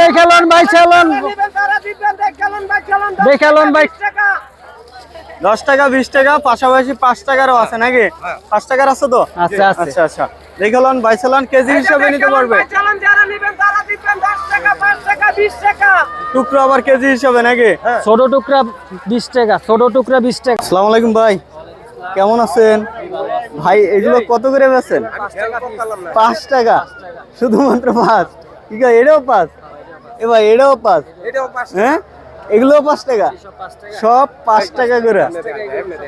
দেখালন ভাই চালন দেখালন ভাই। দশ টাকা বিশ টাকা পাশাপাশি পাঁচ টাকারও আছে নাকি? পাঁচ টাকার আছে তো? আচ্ছা। আচ্ছা আচ্ছা। দেখালন বাইসালন কেজি হিসাবে নিতে পারবে। টুকরো আবার কেজি হিসাবে নাকি? ছোট টুকরা বিশ টাকা ছোট টুকরা বিশ টাকা। আসসালামু আলাইকুম ভাই। কেমন আছেন? ভাই এগুলো কত করে বেছেন পাঁচ টাকা শুধুমাত্র পাঁচ। ঠিক আছে এটাও পাঁচ? এ ভাই এটাও পাঁচ। হ্যাঁ? এগুলো পাঁচ টাকা? সব পাঁচ টাকা করে।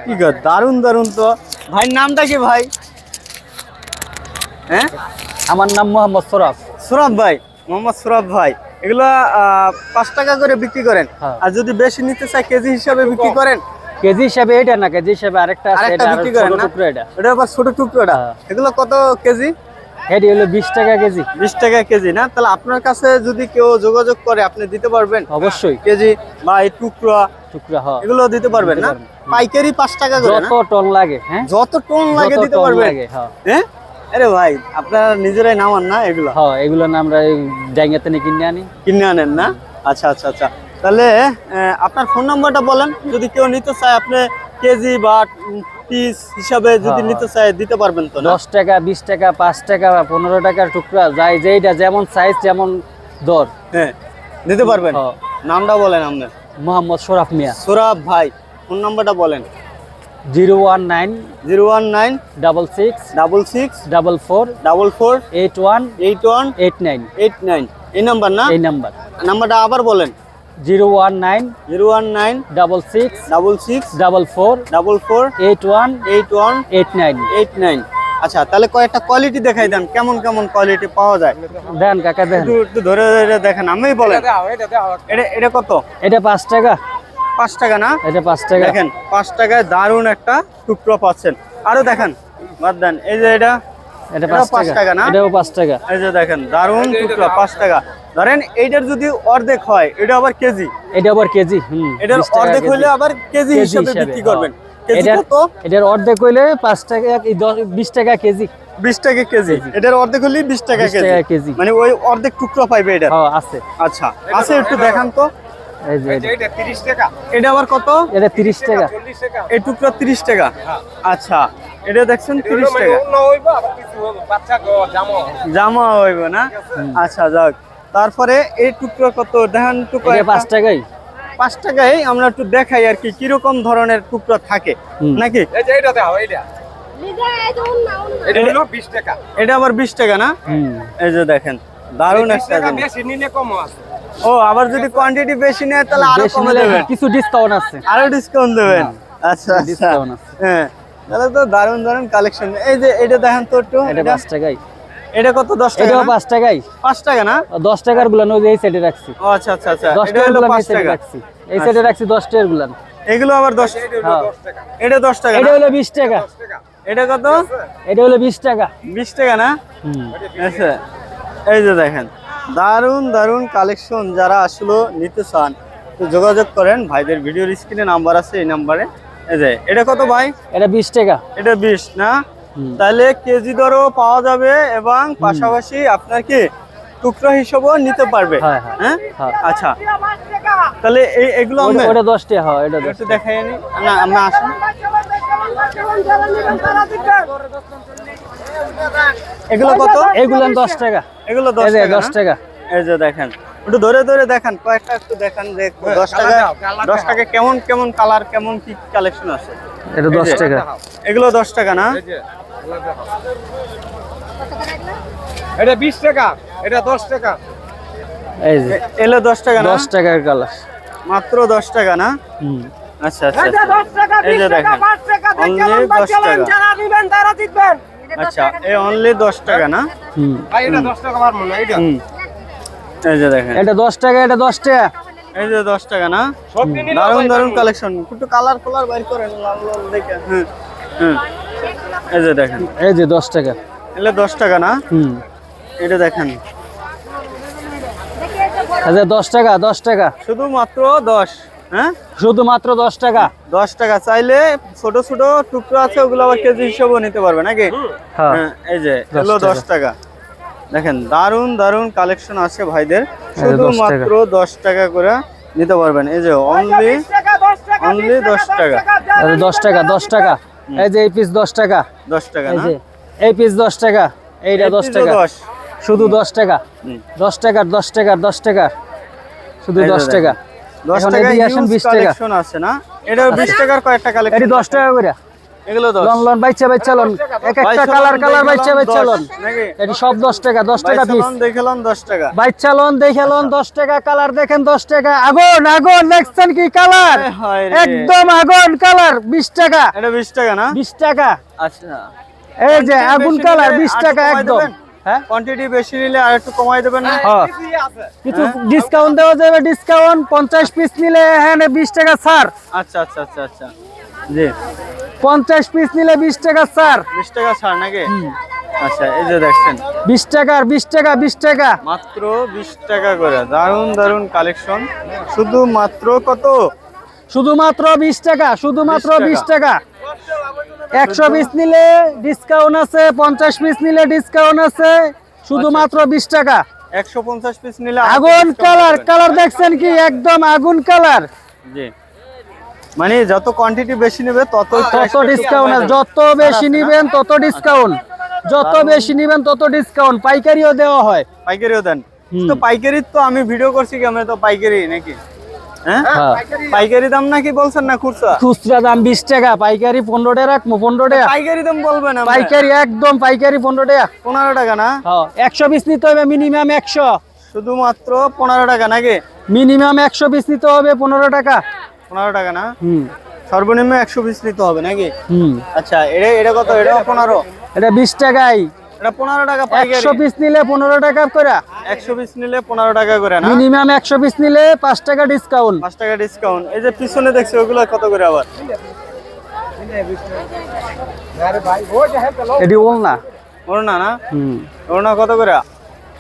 কি কর দারুণ দারুণ তো। ভাই নামটা কি ভাই? হ্যাঁ? আমার নাম মোহাম্মদ সরাফ সুরাব ভাই মোহাম্মদ সুরাব ভাই। এগুলো আহ, পাঁচ টাকা করে বিক্রি করেন। হ্যাঁ। আর যদি বেশি নিতে চাই কেজি হিসাবে বিক্রি করেন? কেজি হিসাবে এটা না কেজি হিসাবে আরেকটা আরেকটা বিক্রি করেন ছোট না? এটা। এটা আবার ছোট টুকরোটা। হ্যাঁ। এগুলো কত কেজি? এটি হলো বিশ টাকা কেজি। বিশ টাকা কেজি না? তাহলে আপনার কাছে যদি কেউ যোগাযোগ করে আপনি দিতে পারবেন? অবশ্যই। কেজি বা এই টুকরা? টুকরা হ এগুলো দিতে পারবেন না? পাইকারি পাঁচ টাকা করে যত টন লাগে হ্যাঁ? যত টন লাগে দিতে পারবেন। হ্যাঁ। হ্যাঁ? আরে ভাই আপনারা নিজেরাই নামান না এগুলো? হ্যাঁ এগুলো না আমরা ডাইঙ্গাতে নিয়ে কিনে আনি। কিনে আনেন না? আচ্ছা আচ্ছা আচ্ছা। তাহলে আপনার ফোন নাম্বারটা বলেন। যদি কেউ নিতে চায় আপনি কেজি বা পিস হিসাবে যদি হ্যাঁ, নিতে চায় দিতে পারবেন তো দশ টাকা বিশ টাকা পাঁচ টাকা বা পনেরো টাকার টুকরা যাই যেইটা যেমন সাইজ যেমন দর। হ্যাঁ দিতে পারবেন? হ্যাঁ। নামটা বলেন আপনার। মোহাম্মদ শরাফ মিয়া। সোরাব ভাই ফোন নাম্বারটা বলেন। Zero one nine zero one nine double six double six double four double four eight one eight one eight nine. Eight nine. এই নাম্বার না? এই নাম্বার। নাম্বারটা আবার বলেন। Zero one nine zero one nine double six double six double four double four eight one eight one eight nine eight nine আচ্ছা তাহলে কয়েকটা quality দেখাই দেন। কেমন কেমন কোয়ালিটি পাওয়া যায়? দেন কাকা দেন। একটু ধরে ধরে দেখেন আমি বলেন। এটা এটা কত? এটা পাঁচ টাকা। পাঁচ টাকা না? এটা পাঁচ টাকা। দেখেন পাঁচ টাকায় দারুণ একটা টুকরো পাচ্ছেন। আরও দেখেন বাদ দেন। এই যে এটা এটা পাঁচ টাকা। না? এটাও পাঁচ টাকা। এই যে দেখেন দারুণ টুকরো পাঁচ টাকা। ধরেন এইটার যদি অর্ধেক হয় এটা আবার কেজি? এটা আবার কেজি হুম এটার অর্ধেক কেজি। হইলে আবার কেজি কেজি হিসেবে বিক্রি হ্যাঁ। করবেন কেজি এটার কত? এটার অর্ধেক হইলে পাঁচ টাকা এই দশ বিশ টাকা কেজি। বিশ টাকা কেজি। এটার অর্ধেক হলে বিশ টাকা 20 টাকা কেজি। কেজি। মানে ওই অর্ধেক টুকরো পাইবে এটা হ্যাঁ আছে। আচ্ছা আছে একটু দেখান তো। এই যে এটা। এটা আবার কত? এটা তিরিশ টাকা এই টুকরো তিরিশ টাকা। আচ্ছা এটা দেখছেন তিরিশ টাকা। জামা। হইব না? আচ্ছা যাক। তারপরে এই টুকরো কত? দেখেন টুকরো পাঁচ টাকাই পাঁচ টাকায় আমরা একটু দেখাই আর কি কীরকম ধরনের টুকরো থাকে নাকি? এটা বিশ টাকা। আবার বিশ টাকা না? এই যে দেখেন দারুণ একটা জিনিস। বেশি নিলে কম আছে। ও আবার যদি কোয়ান্টিটি বেশি নেয় তাহলে আরও বেশি কমে দেবেন। কিছু ডিসকাউন্ট আছে। আরও ডিসকাউন্ট দেবেন। আচ্ছা আচ্ছা। ডিসকাউন্ট আছে। হ্যাঁ তাহলে তো দারুণ দারুণ কালেকশন এই যে এটা দেখেন তো একটু এটা এটা- পাঁচ টাকাই এটা কত? দশ টাকা এটাও না? পাঁচ টাকাই। পাঁচ টাকা না? দশ টাকার গুলান ওই যে এই সাইডে রাখছি। ও আচ্ছা আচ্ছা আচ্ছা। দশ এটা হলো গুলান সাইডে টাকা। রাখছি। এই সাইডে রাখছি দশ টাকার গুলান। এগুলো আবার দশ হ্যাঁ। এটা দশ টাকা এটা হলো বিশ টাকা। এটা কত? এটা হলো বিশ টাকা। বিশ টাকা না? আচ্ছা। এই যে দেখেন দারুণ দারুণ কালেকশন যারা আসলে নিতে চান তো যোগাযোগ করেন। ভাইদের ভিডিওর স্ক্রিনে নাম্বার আছে এই নাম্বারে এই যে এটা কত ভাই? এটা বিশ টাকা। এটা বিশ না? হুম। তাহলে কেজি দরও পাওয়া যাবে এবং পাশাপাশি আপনার কি টুকরো হিসেবেও নিতে পারবে? হ্যাঁ, হ্যাঁ। হ্যাঁ? হ্যাঁ। আচ্ছা। তাহলে এই এগুলো ওটা- আমরা ওটা দশ টাকা হয় এটা দশ একটু দেখাই নি। না আমরা আসুন এগুলো কত? এগুলো দশ টাকা। এগুলো দশ এই যে টাকা দশ না? টাকা। এই যে দেখেন। একটু ধরে ধরে দেখেন কয়েকটা একটু দেখেন যে দশ টাকা দশ টাকা কেমন কেমন কালার কেমন কি কালেকশন আছে? এটা দশ এই যে- টাকা। এগুলো দশ টাকা না? এটা বিশ টাকা এটা দশ টাকা। এই যে এলো দশ টাকা না? দশ টাকার কালার। মাত্র দশ টাকা না? হুম। আচ্ছা আচ্ছা আচ্ছা। এই যে দেখেন। অনলি দশ টাকা। আচ্ছা এই অনলি দশ টাকা। না? হুম। ভাই এটা দশ টাকা পারব না এটা। হুম। এই যে দেখেন। এটা দশ টাকা এটা দশ টাকা। এই যে দশ টাকা না? দারুণ দারুণ কালেকশন একটু কালার কালার বাইর করেন লাল লাল দেখে। হুম হুম এই যে দেখেন। এই যে দশ টাকা। এলে দশ টাকা না? হুম। এটা দেখেন। আচ্ছা দশ টাকা দশ টাকা। শুধুমাত্র দশ হ্যাঁ? শুধুমাত্র দশ টাকা। দশ টাকা চাইলে ছোট ছোট টুকরো আছে ওগুলো আবার কেজি হিসেবেও নিতে পারবে নাকি? হ্যাঁ। হ্যাঁ এই যে দশ এলো টাকা। দশ টাকা। দেখেন দারুণ দারুণ কালেকশন আছে ভাইদের। এই যে শুধুমাত্র দশ টাকা করে নিতে পারবেন। এই যে অনলি অনলি দশ টাকা। দশ টাকা দশ টাকা। এই যে এই পিস দশ টাকা। দশ টাকা এই যে এই পিস দশ টাকা এইটা দশ টাকা। শুধু দশ টাকা। দশ টাকার দশ টাকার দশ টাকার শুধু দশ টাকা। দশ টাকা 20 টাকা। আছে না? এটাও বিশ টাকার কয়েকটা কালেকশন দশ টাকা করে। এগুলো লন লন বাইচা বাইচা লন। এক একটা কালার কালার বাইচা বাইচা লন। এটি সব দশ টাকা দশ টাকা বাইশ পিস লন দেখে লন দশ টাকা। লোন লোন টাকা কালার দেখেন দশ টাকা। আগুন আগুন দেখছেন কি কালার? হয়। একদম আগুন কালার বিশ টাকা। এটা বিশ টাকা না? বিশ টাকা। আচ্ছা। এই যে আগুন কালার নিলে বিশ আর টাকা একদম। হ্যাঁ? কোয়ান্টিটি বেশি নিলে আর একটু কমাই দেবেন না? হ্যাঁ। কিছু ডিসকাউন্ট দেওয়া যাবে ডিসকাউন্ট পঞ্চাশ পিস নিলে এখানে বিশ টাকা ছাড়। আচ্ছা আচ্ছা আচ্ছা আচ্ছা। জি। পঞ্চাশ পিস নিলে বিশ টাকা ছাড় বিশ টাকা ছাড় নাকি? আচ্ছা এই যে দেখছেন। বিশ টাকার বিশ টাকা বিশ টাকা। মাত্র বিশ টাকা করে। দারুণ দারুণ কালেকশন শুধু মাত্র কত? শুধুমাত্র বিশ টাকা শুধুমাত্র 20 বিশ টাকা। একশো পিস নিলে ডিসকাউন্ট আছে পঞ্চাশ পিস নিলে ডিসকাউন্ট আছে শুধুমাত্র বিশ টাকা। একশো পঞ্চাশ পিস নিলে আগুন কালার কালার দেখছেন কি? একদম আগুন কালার জি। মানে যত কোয়ান্টিটি বেশি নেবে তত তত ডিসকাউন্ট যত বেশি নিবেন তত ডিসকাউন্ট যত বেশি নিবেন তত ডিসকাউন্ট পাইকারিও দেওয়া হয়। পাইকারিও দেন। তো পাইকারি তো আমি ভিডিও করছি কি আমরা তো পাইকারি নাকি? হ্যাঁ? হ্যাঁ। পাইকারি। দাম নাকি বলছেন না খুচরা? খুচরা দাম বিশ টাকা পাইকারি পনেরো টাকা রাখব পনেরো টাকা। পাইকারি দাম বলবেন আমরা। পাইকারি একদম পাইকারি পনেরো টাকা। পনেরো টাকা না? হ্যাঁ একশো পিস নিতে হবে মিনিমাম একশো। শুধুমাত্র পনেরো টাকা নাকি? মিনিমাম একশো পিস নিতে হবে পনেরো টাকা। পনেরো টাকা না? হুম। সর্বনিম্ন একশো পিস নিতে হবে নাকি? হুম। আচ্ছা এটা এটা কত? এটা পনেরো। এটা বিশ টাকাই। এটা পনেরো টাকা একশো পিস নিলে পনেরো টাকা করে। একশো পিস নিলে পনেরো টাকা করে না? মিনিমাম একশো পিস নিলে পাঁচ টাকা ডিসকাউন্ট পাঁচ টাকা ডিসকাউন্ট এই যে পিছনে দেখছি ওগুলো কত করে আবার? এটি না ওর না? না হুম। ওর না কত করে?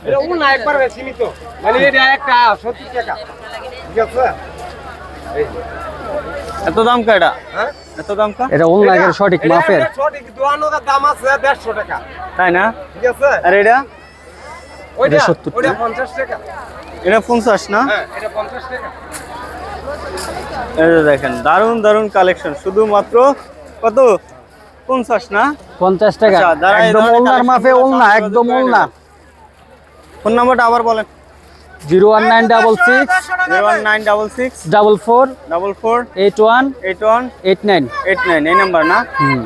এটা একবার সীমিত মানে এটা একটা সত্তর টাকা। ঠিক আছে? এত দাম কা এটা হ্যাঁ? এত দাম কা এটা না সঠিক মাপের। সঠিক দোয়ানোর দাম আছে দেড়শো টাকা। তাই না? ঠিক আছে? আর এটা? ওইটা 70 ওইটা টাকা। পঞ্চাশ টাকা। এটা পঞ্চাশ না? হ্যাঁ এটা পঞ্চাশ টাকা। এই দেখেন দারুণ দারুণ কালেকশন শুধুমাত্র কত? পঞ্চাশ না? পঞ্চাশ টাকা। আচ্ছা, একদম ওলনার মাপে ওলনা একদম ওলনা। ফোন নাম্বারটা আবার বলেন। Zero one nine double six zero one nine double six double four double four eight one eight one eight nine eight nine এই নাম্বার না? হুম।